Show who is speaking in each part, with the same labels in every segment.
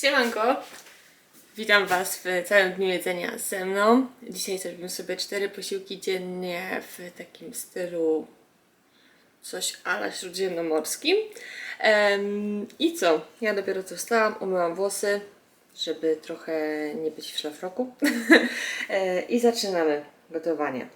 Speaker 1: Siemanko! Witam Was w całym dniu jedzenia ze mną. Dzisiaj zrobimy sobie cztery posiłki dziennie w takim stylu coś ala śródziemnomorskim. Em, I co? Ja dopiero co wstałam, umyłam włosy, żeby trochę nie być w szlafroku. E, I zaczynamy gotowanie.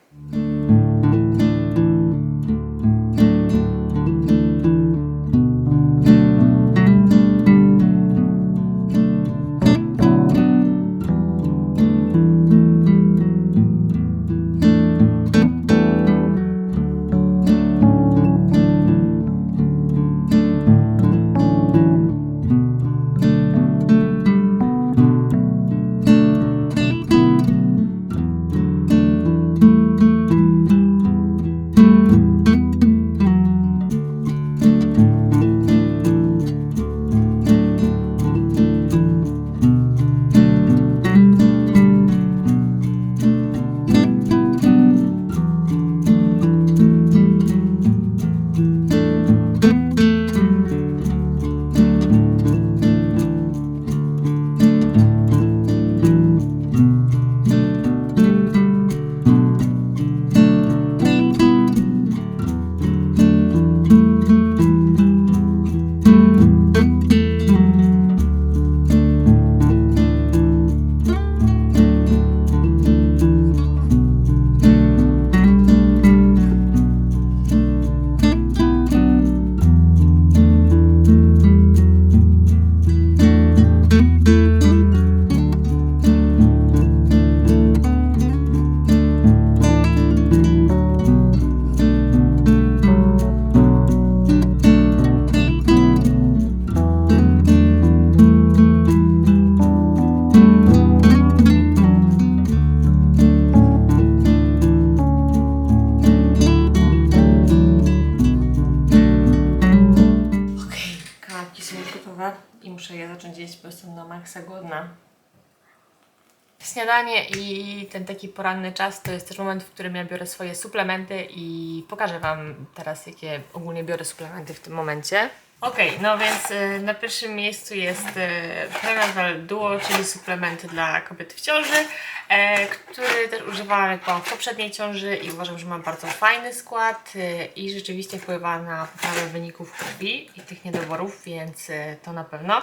Speaker 1: Ten taki poranny czas to jest też moment, w którym ja biorę swoje suplementy i pokażę Wam teraz, jakie ogólnie biorę suplementy w tym momencie. Okej, no więc y, na pierwszym miejscu jest y, Prenatal Duo, czyli suplementy dla kobiet w ciąży, e, który też używałam jak byłam w poprzedniej ciąży i uważam, że ma bardzo fajny skład y, i rzeczywiście wpływa na poprawę wyników krwi i tych niedoborów, więc y, to na pewno.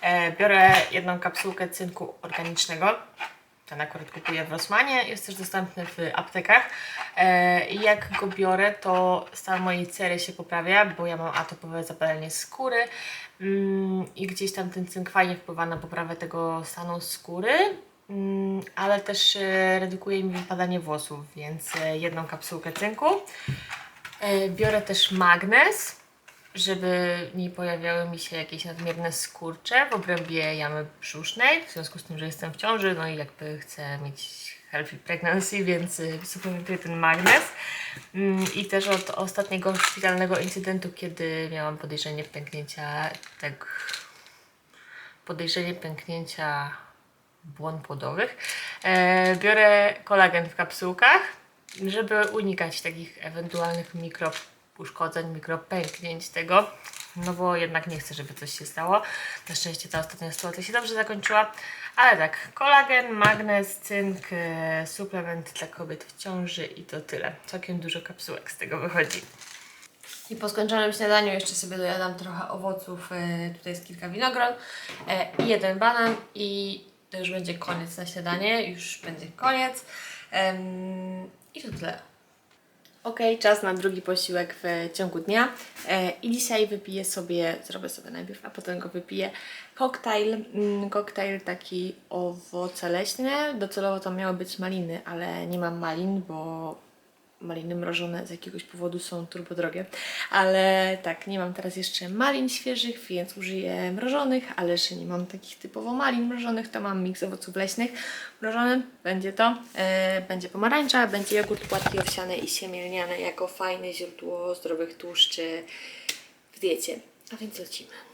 Speaker 1: E, biorę jedną kapsułkę cynku organicznego. Ten akurat kupuję w Rosmanie, jest też dostępny w aptekach. E, I jak go biorę, to stan mojej cery się poprawia, bo ja mam atopowe zapalenie skóry mm, i gdzieś tam ten cynk fajnie wpływa na poprawę tego stanu skóry, mm, ale też e, redukuje mi wypadanie włosów, więc e, jedną kapsułkę cynku. Biorę też magnez, żeby nie pojawiały mi się jakieś nadmierne skurcze w obrębie jamy brzusznej, w związku z tym, że jestem w ciąży, no i jakby chcę mieć healthy pregnancy, więc y, suplementuję ten magnez. Mm, I też od ostatniego szpitalnego incydentu, kiedy miałam podejrzenie pęknięcia tego podejrzenie pęknięcia błon płodowych. E, biorę kolagen w kapsułkach, żeby unikać takich ewentualnych mikrouszkodzeń, mikropęknięć tego. No bo jednak nie chcę, żeby coś się stało. Na szczęście ta ostatnia sytuacja się dobrze zakończyła. Ale tak, kolagen, magnez, cynk, e, suplement dla kobiet w ciąży i to tyle. Całkiem dużo kapsułek z tego wychodzi. I po skończonym śniadaniu jeszcze sobie dojadam trochę owoców. E, tutaj jest kilka winogron e, i jeden banan i to już będzie koniec na śniadanie. Już będzie koniec. I to tyle. Ok, czas na drugi posiłek w ciągu dnia. E, I dzisiaj wypiję sobie, zrobię sobie najpierw, a potem go wypiję, koktajl. Mm, koktajl taki owoce leśne. Docelowo to miały być maliny, ale nie mam malin, bo maliny mrożone z jakiegoś powodu są turbo drogie. Ale tak, nie mam teraz jeszcze malin świeżych, więc użyję mrożonych, ale że nie mam takich typowo malin mrożonych, to mam miks owoców leśnych mrożony. Będzie to. E, będzie pomarańcza, będzie jogurt płatki owsiane i siemielniane jako fajne źródło zdrowych tłuszczy w diecie. A więc lecimy.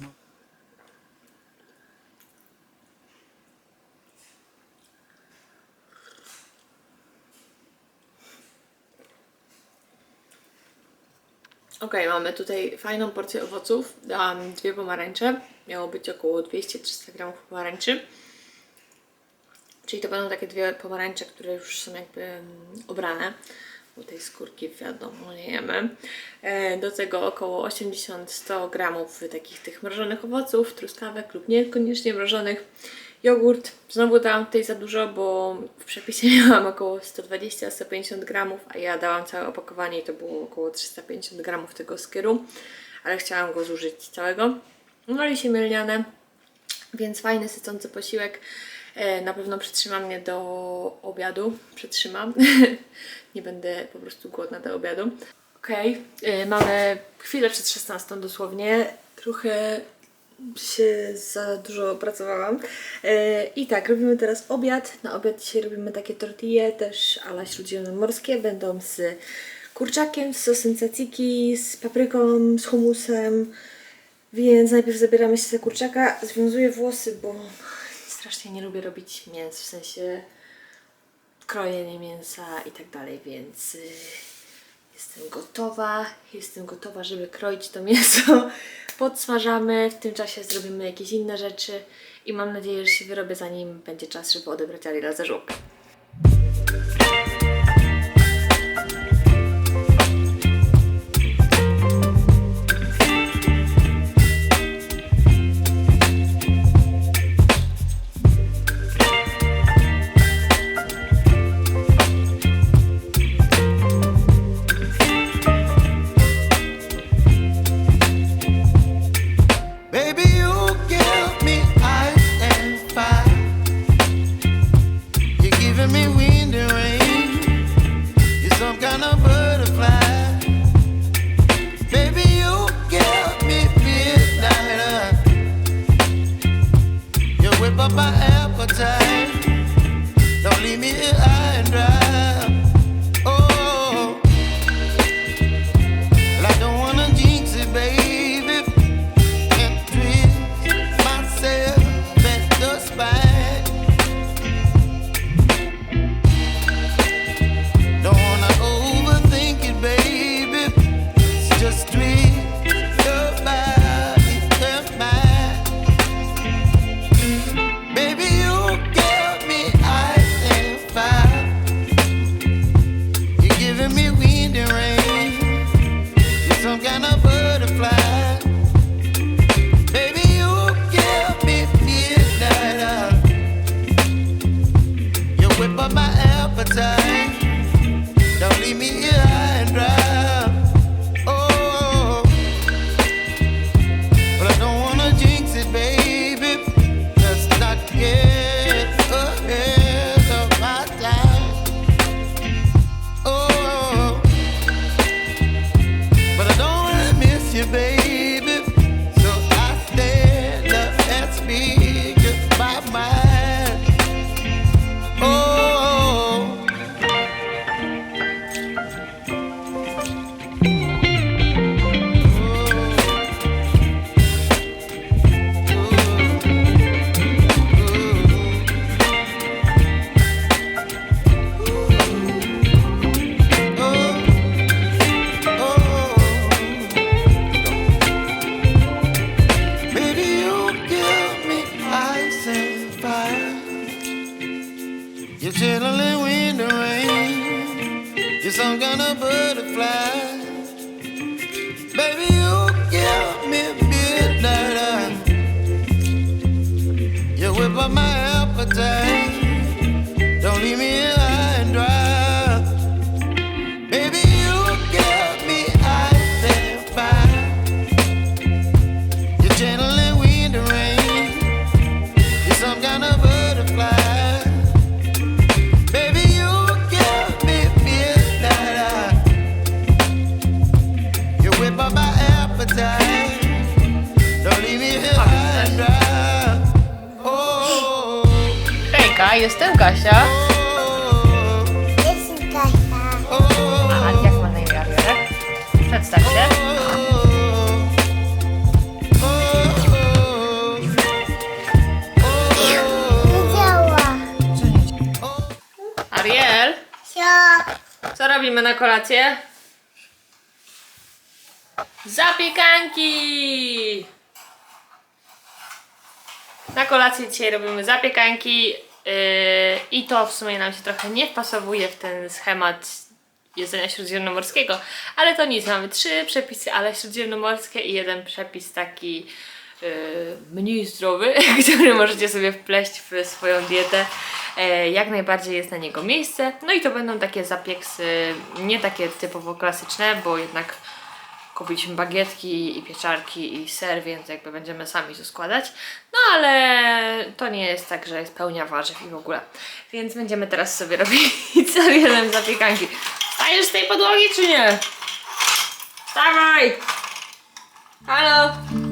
Speaker 2: Ok, mamy tutaj fajną porcję owoców. Dałam dwie pomarańcze. Miało być około 200-300 gramów pomarańczy. Czyli to będą takie dwie pomarańcze, które już są jakby mm, obrane. Bo tej skórki wiadomo nie jemy. E, Do tego około 80-100 gramów takich tych mrożonych owoców, truskawek lub niekoniecznie mrożonych. Jogurt, znowu dałam tutaj za dużo, bo w przepisie miałam około 120-150 gramów, a ja dałam całe opakowanie i to było około 350 gramów tego skyru, ale chciałam go zużyć całego. No i siemielniane, więc fajny, sycący posiłek. E, Na pewno przytrzyma mnie do obiadu. Przytrzymam. Nie będę po prostu głodna do obiadu. Okej, e, mamy chwilę przed 16 dosłownie. Trochę się za dużo pracowałam. E, I tak, robimy teraz obiad. Na obiad dzisiaj robimy takie tortille, też ala śródziemnomorskie. Będą z kurczakiem, z sosem tzatziki, z papryką, z humusem. Więc najpierw zabieramy się za kurczaka. Związuję włosy, bo strasznie nie lubię robić mięs, w sensie krojenie mięsa i tak dalej, więc y, jestem gotowa. Jestem gotowa, żeby kroić to mięso. Podsmażamy, w tym czasie zrobimy jakieś inne rzeczy i mam nadzieję, że się wyrobię zanim będzie czas, żeby odebrać ze żłobka.
Speaker 1: Co robimy na kolację? Zapiekanki! Na kolację dzisiaj robimy zapiekanki yy, i to w sumie nam się trochę nie wpasowuje w ten schemat jedzenia śródziemnomorskiego, ale to nic, mamy trzy przepisy, ale śródziemnomorskie i jeden przepis taki mniej zdrowy, który możecie sobie wpleść w swoją dietę. E, jak najbardziej jest na niego miejsce. No i to będą takie zapieksy, nie takie typowo klasyczne, bo jednak kupiliśmy bagietki i pieczarki i ser, więc jakby będziemy sami to składać. No ale to nie jest tak, że jest pełnia warzyw i w ogóle. Więc będziemy teraz sobie robić z Arielem zapiekanki. Stajesz z tej podłogi czy nie? Wstawaj! Halo!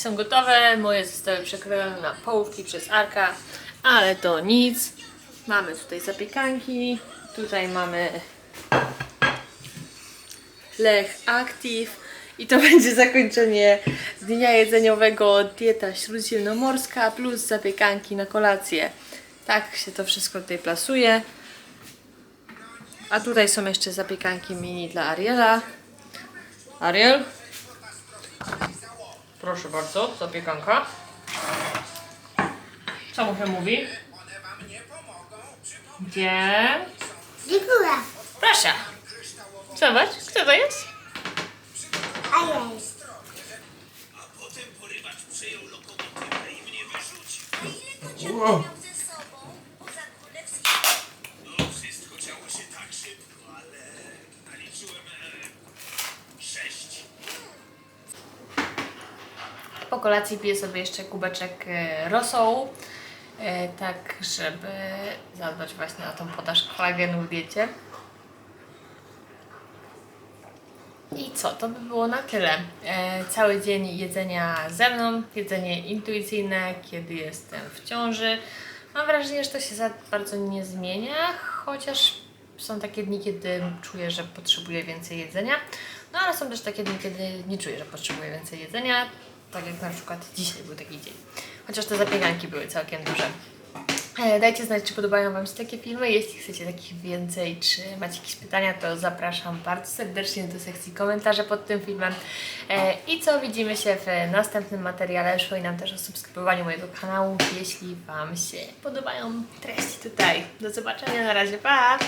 Speaker 1: Są gotowe. Moje zostały przekrojone na połówki przez Arka, ale to nic. Mamy tutaj zapiekanki. Tutaj mamy Lech Active. I to będzie zakończenie dnia jedzeniowego dieta śródziemnomorska plus zapiekanki na kolację. Tak się to wszystko tutaj plasuje. A tutaj są jeszcze zapiekanki mini dla Ariela. Ariel? Proszę bardzo, zapiekanka. Co mu się mówi? Gdzie?
Speaker 3: Dziękuję.
Speaker 1: Proszę. Zobacz, kto to jest?
Speaker 3: A jest.
Speaker 1: Po kolacji piję sobie jeszcze kubeczek e, rosołu, e, tak żeby zadbać właśnie o tą podaż kolagenu w diecie. I co, to by było na tyle. E, cały dzień jedzenia ze mną, jedzenie intuicyjne, kiedy jestem w ciąży. Mam wrażenie, że to się za bardzo nie zmienia, chociaż są takie dni, kiedy czuję, że potrzebuję więcej jedzenia. No ale są też takie dni, kiedy nie czuję, że potrzebuję więcej jedzenia. Tak jak na przykład dzisiaj był taki dzień. Chociaż te zapiekanki były całkiem duże. E, Dajcie znać, czy podobają Wam się takie filmy. Jeśli chcecie takich więcej, czy macie jakieś pytania, to zapraszam bardzo serdecznie do sekcji komentarzy pod tym filmem. E, I co, widzimy się w następnym materiale. Przypominam też o subskrybowaniu mojego kanału, jeśli Wam się podobają treści tutaj. Do zobaczenia, na razie, pa!